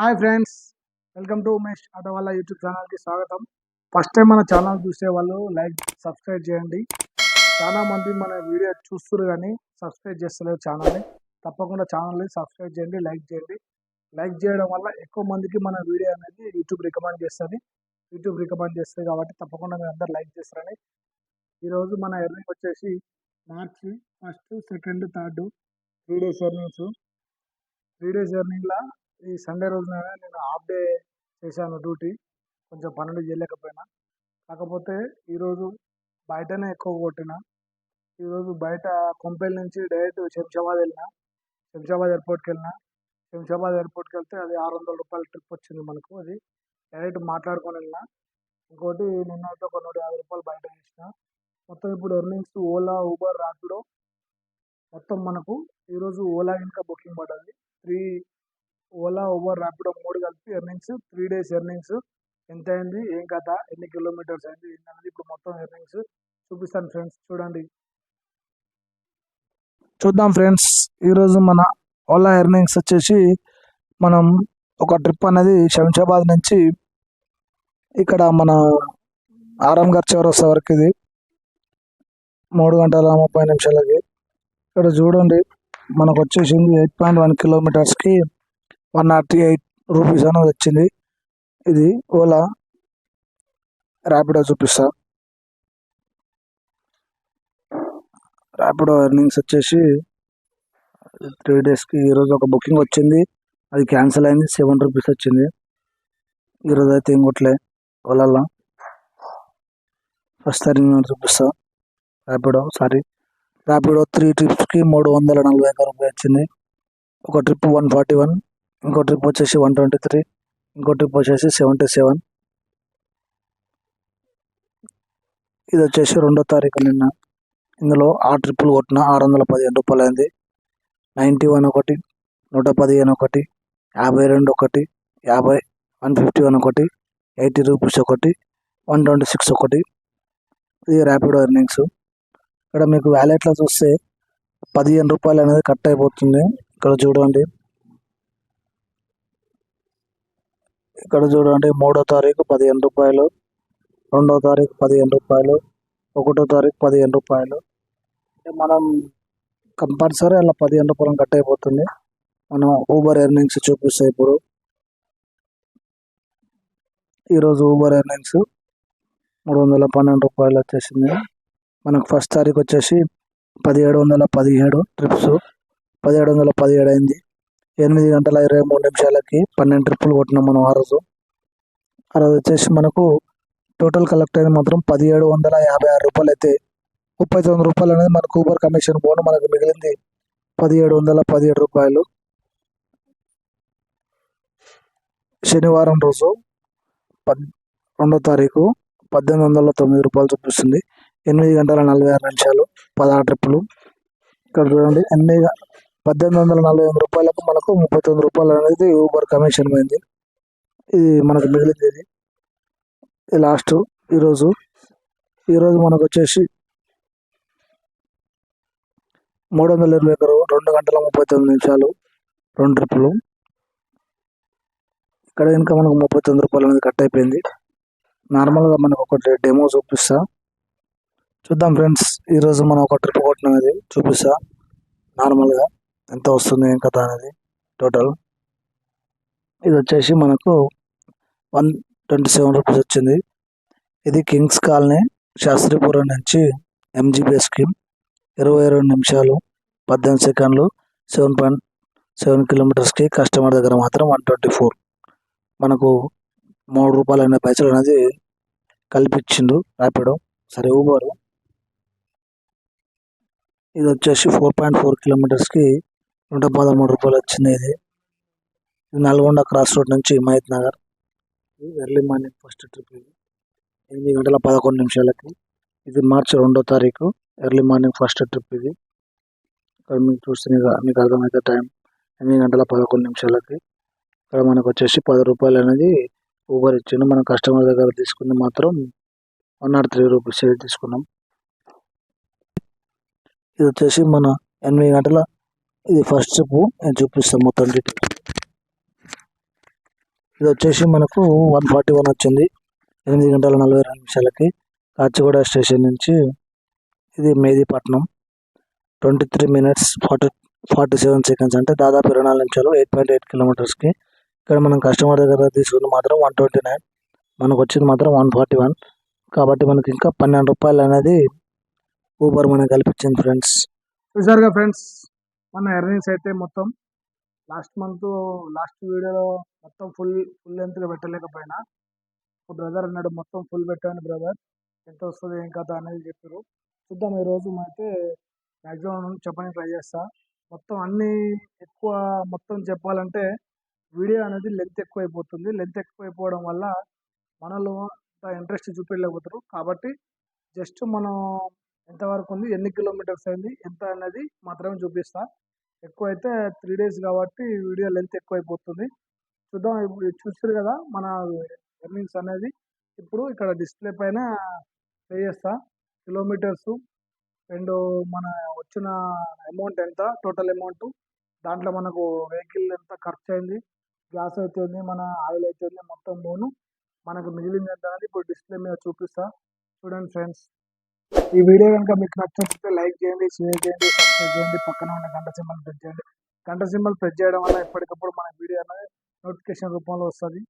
Hi friends welcome to Umesh auto వాళ్ళ YouTube ఛానల్కి స్వాగతం. ఫస్ట్ టైం మన ఛానల్ చూసే వాళ్ళు లైక్ సబ్స్క్రైబ్ చేయండి. చాలా మంది మన వీడియో చూస్తున్నారు కానీ సబ్స్క్రైబ్ చేస్తలేరు ఛానల్ని. తప్పకుండా ఛానల్ని సబ్స్క్రైబ్ చేయండి లైక్ చేయండి. లైక్ చేయడం వల్ల ఎక్కువ మందికి మన వీడియో అనేది యూట్యూబ్ రికమెండ్ చేస్తుంది. యూట్యూబ్ రికమెండ్ చేస్తుంది కాబట్టి తప్పకుండా మీరు అందరు లైక్ చేస్తారని. ఈరోజు మన ఎర్నింగ్ వచ్చేసి March first second third three days earnings. Three days ఎర్నింగ్లో ఈ సండే రోజున నేను హాఫ్ డే చేశాను డ్యూటీ. కొంచెం పనులు చేయలేకపోయినా. కాకపోతే ఈరోజు బయటనే ఎక్కువ కొట్టిన. ఈరోజు బయట కొంపెల్ నుంచి డైరెక్ట్ శంషాబాద్ వెళ్ళిన. శంషాబాద్ ఎయిర్పోర్ట్కి వెళ్ళిన. శంషాబాద్ ఎయిర్పోర్ట్కి వెళ్తే అది ఆరు వందల రూపాయల ట్రిప్ వచ్చింది మనకు. అది డైరెక్ట్ మాట్లాడుకొని వెళ్ళిన. ఇంకోటి నిన్నైతే ఒక నూట యాభై రూపాయలు బయట చేసిన మొత్తం ఇప్పుడు ఎర్నింగ్స్ ఓలా ఊబర్ ర్యాపిడో మొత్తం మనకు ఈరోజు ఓలా ఇంకా బుకింగ్ పడ్డది. త్రీ ఓలా ఓవర్ ర్యాపిడో మూడు కలిపి ఎర్నింగ్స్ త్రీ డేస్ ఎర్నింగ్స్. ఎంత అయింది? ఏం కథ? ఎన్ని కిలోమీటర్స్ అయింది? ఏంటనేది ఇప్పుడు మొత్తం ఎర్నింగ్స్ చూపిస్తాను ఫ్రెండ్స్. చూడండి. చూద్దాం ఫ్రెండ్స్. ఈరోజు మన ఓలా ఎర్నింగ్స్ వచ్చేసి మనం ఒక ట్రిప్ అనేది శంషాబాద్ నుంచి ఇక్కడ మన ఆరంగర్ చౌరస్తా వరకు ఇది. మూడు గంటల ముప్పై నిమిషాలకి. ఇక్కడ చూడండి. మనకు వచ్చేసింది ఎయిట్ పాయింట్ వన్ కిలోమీటర్స్కి వన్ నాట్ ఎయిట్ రూపీస్ అనేది వచ్చింది. ఇది ఓలా ర్యాపిడో చూపిస్తా. ర్యాపిడో ఎర్నింగ్స్ వచ్చేసి త్రీ డేస్కి ఈరోజు ఒక బుకింగ్ వచ్చింది. అది క్యాన్సిల్ అయింది. సెవెన్ రూపీస్ వచ్చింది. ఈరోజు అయితే ఇంకోట్లే ఓలాలో ఫస్ట్ ఎర్నింగ్ చూపిస్తా. ర్యాపిడో సారీ. ర్యాపిడో త్రీ ట్రిప్స్కి మూడు వందల నలభై ఐదు రూపాయలు వచ్చింది. ఒక ట్రిప్ వన్ ఫార్టీ వన్ ఇంకో ట్రిప్ వచ్చేసి వన్ ట్వంటీ త్రీ ఇంకో ట్రిప్ వచ్చేసి సెవెంటీ సెవెన్ ఇది వచ్చేసి రెండో తారీఖు నిన్న. ఇందులో ఆ ట్రిప్పులు కొట్టిన ఆరు వందల పదిహేను రూపాయలు అయింది. నైంటీ వన్ ఒకటి నూట పదిహేను ఒకటి యాభై రెండు ఒకటి యాభై వన్ ఫిఫ్టీ వన్ ఒకటి ఎయిటీ రూపీస్ ఒకటి వన్ ట్వంటీ సిక్స్ ఒకటి. ఇది ర్యాపిడో ఎర్నింగ్స్ ఇక్కడ మీకు వ్యాలెట్లో చూస్తే పదిహేను రూపాయలు అనేది కట్ అయిపోతుంది. ఇక్కడ చూడండి. ఇక్కడ చూడండి మూడో తారీఖు పదిహేను రూపాయలు రెండో తారీఖు పదిహేను రూపాయలు ఒకటో తారీఖు పదిహేను రూపాయలు. అంటే మనం కంపల్సరీ అలా పదిహేను రూపాయలు కట్ అయిపోతుంది. మనం ఊబర్ ఎర్నింగ్స్ చూపిస్తాయి ఇప్పుడు. ఈరోజు ఊబర్ ఎర్నింగ్స్ మూడు వందల పన్నెండు రూపాయలు వచ్చేసింది. మనకు ఫస్ట్ తారీఖు వచ్చేసి పదిహేడు వందల పదిహేడు ట్రిప్స్ పదిహేడు వందల పదిహేడు అయింది. ఎనిమిది గంటల ఇరవై మూడు నిమిషాలకి పన్నెండు ట్రిప్పులు కొట్టినాం మనం ఆ రోజు. ఆ రోజు వచ్చేసి మనకు టోటల్ కలెక్ట్ అయింది మాత్రం పదిహేడు వందల యాభై ఆరు రూపాయలు అయితే ముప్పై తొమ్మిది రూపాయలు అనేది మనకు ఊబర్ కమిషన్ పోను మనకు మిగిలింది పదిహేడు వందల పదిహేడు రూపాయలు. శనివారం రోజు పద్ రెండో తారీఖు పద్దెనిమిది వందల తొమ్మిది రూపాయలు చూపిస్తుంది. ఎనిమిది గంటల నలభై ఆరు నిమిషాలు పదహారు ట్రిప్పులు. ఇక్కడ చూడండి ఎనిమిది పద్దెనిమిది వందల నలభై ఎనిమిది రూపాయలకు మనకు ముప్పై తొమ్మిది రూపాయలు అనేది ఊబర్ కమిషన్ పోయింది. ఇది మనకు మిగిలింది ఇది. ఇది లాస్ట్ ఈరోజు ఈరోజు మనకు వచ్చేసి మూడు వందల ఇరవై ఒకరు రెండు గంటల ముప్పై తొమ్మిది నిమిషాలు రెండు ట్రిప్పులు. ఇక్కడ ఇంకా మనకు ముప్పై తొమ్మిది రూపాయలు అనేది కట్ అయిపోయింది. నార్మల్గా మనకు ఒకటి డెమో చూపిస్తా. చూద్దాం ఫ్రెండ్స్ ఈరోజు మనం ఒక ట్రిప్ కొట్టినది చూపిస్తా. నార్మల్గా ఎంత వస్తుంది ఏం కథ అనేది టోటల్. ఇది వచ్చేసి మనకు వన్ ట్వంటీ సెవెన్ రూపీస్ వచ్చింది. ఇది కింగ్స్ కాలనీ శాస్త్రీపురం నుంచి ఎంజీబీ స్కీమ్. ఇరవై రెండు నిమిషాలు పద్దెనిమిది సెకండ్లు సెవెన్ పాయింట్ సెవెన్ కిలోమీటర్స్కి కస్టమర్ దగ్గర మాత్రం వన్ ట్వంటీ ఫోర్. మనకు మూడు రూపాయలు అనే పైసలు అనేది కల్పించిండు ర్యాపిడో సరే ఊబర్. ఇది వచ్చేసి ఫోర్ పాయింట్ ఫోర్ కిలోమీటర్స్కి నూట పదమూడు రూపాయలు వచ్చింది ఇది. నల్గొండ క్రాస్ రోడ్ నుంచి Himayat Nagar. Early morning first trip ఇది. ఎనిమిది గంటల పదకొండు నిమిషాలకి. ఇది మార్చి రెండో తారీఖు ఎర్లీ మార్నింగ్ ఫస్ట్ ట్రిప్ ఇది. ఇక్కడ మీకు చూస్తే మీకు మీకు అర్థమైతే టైం ఎనిమిది గంటల పదకొండు నిమిషాలకి. ఇక్కడ మనకు వచ్చేసి పది రూపాయలు అనేది ఊబర్ ఇచ్చిండు. మనం కస్టమర్ దగ్గర తీసుకుంది మాత్రం వన్ నాట్ త్రీ రూపీస్ తీసుకున్నాం. ఇది వచ్చేసి మన ఎనిమిది గంటల ఇది ఫస్ట్ స్టెప్ నేను చూపిస్తాను మొత్తం డీటెయిల్స్ ఇది వచ్చేసి మనకు వన్ ఫార్టీ వన్ వచ్చింది. ఎనిమిది గంటల నలభై రెండు నిమిషాలకి కాచిగూడ స్టేషన్ నుంచి ఇది Medipatnam twenty three minutes forty forty seven seconds అంటే దాదాపు ఇరవై నాలుగు నిమిషాలు ఎయిట్ పాయింట్ ఎయిట్ కిలోమీటర్స్కి ఇక్కడ మనం కస్టమర్ దగ్గర తీసుకుంది మాత్రం వన్ ట్వంటీ నైన్ మనకు వచ్చింది మాత్రం వన్ ఫార్టీ వన్ కాబట్టి మనకి ఇంకా పన్నెండు రూపాయలు అనేది ఊబర్ మనకి కల్పించింది ఫ్రెండ్స్ చూసారుగా ఫ్రెండ్స్ మన ఎర్నింగ్స్ అయితే మొత్తం లాస్ట్ మంత్ లాస్ట్ వీడియోలో మొత్తం ఫుల్ ఫుల్ లెంత్గా పెట్టలేకపోయినా. ఇప్పుడు బ్రదర్ అన్నాడు మొత్తం ఫుల్ పెట్టాను బ్రదర్ ఎంత వస్తుంది ఏం కథ అనేది చెప్పారు. చూద్దాం ఈ రోజు అయితే మ్యాక్సిమం చెప్పడానికి ట్రై చేస్తా. మొత్తం అన్ని ఎక్కువ మొత్తం చెప్పాలంటే వీడియో అనేది లెంత్ ఎక్కువ అయిపోతుంది లెంత్ ఎక్కువ అయిపోవడం వల్ల మనలో అంత ఇంట్రెస్ట్ చూపించలేకపోతారు కాబట్టి జస్ట్ మనం ఎంతవరకు ఉంది ఎన్ని కిలోమీటర్స్ అయింది ఎంత అనేది మాత్రమే చూపిస్తా. ఎక్కువ అయితే త్రీ డేస్ కాబట్టి వీడియో లెంత్ ఎక్కువ అయిపోతుంది చూద్దాం ఇప్పుడు చూస్తారు కదా మన ఎర్నింగ్స్ అనేది. ఇప్పుడు ఇక్కడ డిస్ప్లే పైన పే చేస్తా. కిలోమీటర్స్ అండ్ మన వచ్చిన అమౌంట్ ఎంత టోటల్ అమౌంట్ దాంట్లో మనకు వెహికల్ ఎంత ఖర్చు అయింది గ్యాస్ అవుతుంది మన ఆయిల్ అవుతుంది మొత్తం పోను మనకు మిగిలింది ఎంత అనేది ఇప్పుడు డిస్ప్లే మీద చూపిస్తా. చూడండి ఫ్రెండ్స్ ఈ వీడియో కనుక మీకు నచ్చినట్లయితే లైక్ చేయండి షేర్ చేయండి సబ్స్క్రైబ్ చేయండి పక్కన ఉన్న గంట సింబల్ ప్రెస్ చేయండి. గంట సింబల్ ప్రెస్ చేయడం వల్ల ఎప్పటికప్పుడు మన వీడియో అనేది నోటిఫికేషన్ రూపంలో వస్తుంది.